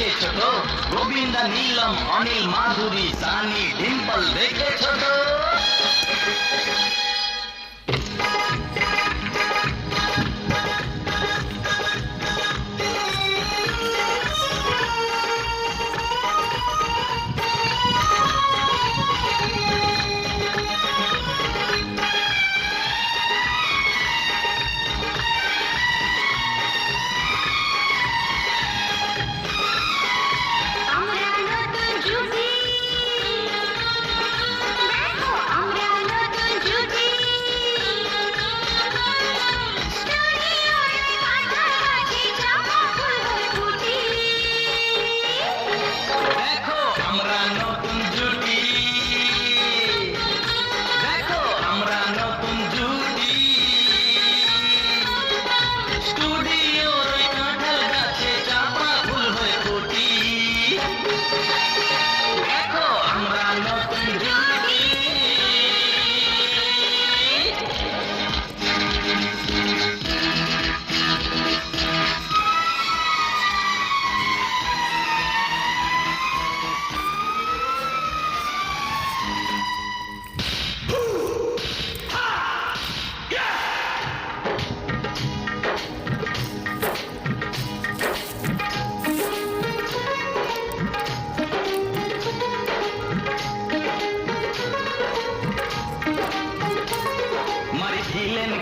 দেখেছ তো গোবিন্দা নীলম অনিল মাধুরী সানি ডিম্পল দেখেছ তো?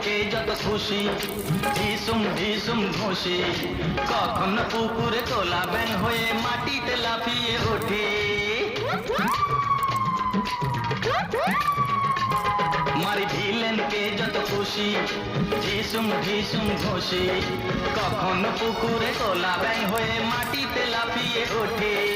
কে যত খুশি ঝিসুম ঝিসুম ঘুষি কখন পুকুরে তোলাবেন হয়ে মাটিতে লাফিয়ে ওঠে মারি ঝিলেন কে যত খুশি ঝিসুম ঝিসুম ঘুষি কখন পুকুরে তোলাবেন হয়ে মাটিতে লাফিয়ে ওঠে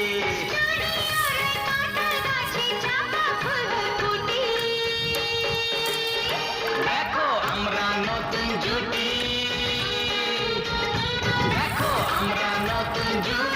নতুন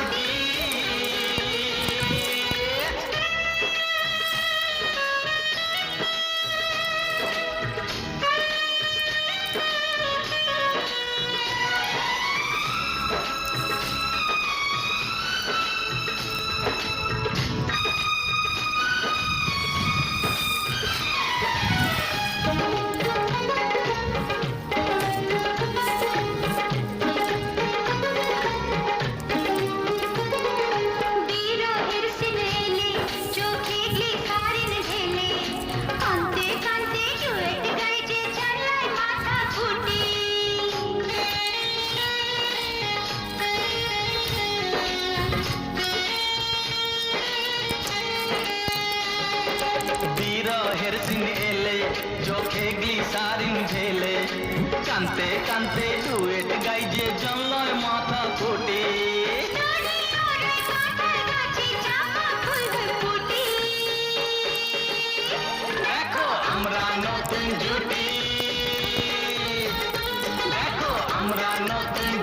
বিরহের সিনেলে চোখে গ্লিসারিন ঢেলে কানতে কানতে ডুয়েট গাই যে জন্লয় মাথা ফুটি। দেখো আমরা নতুন জুটি। দেখো আমরা নতুন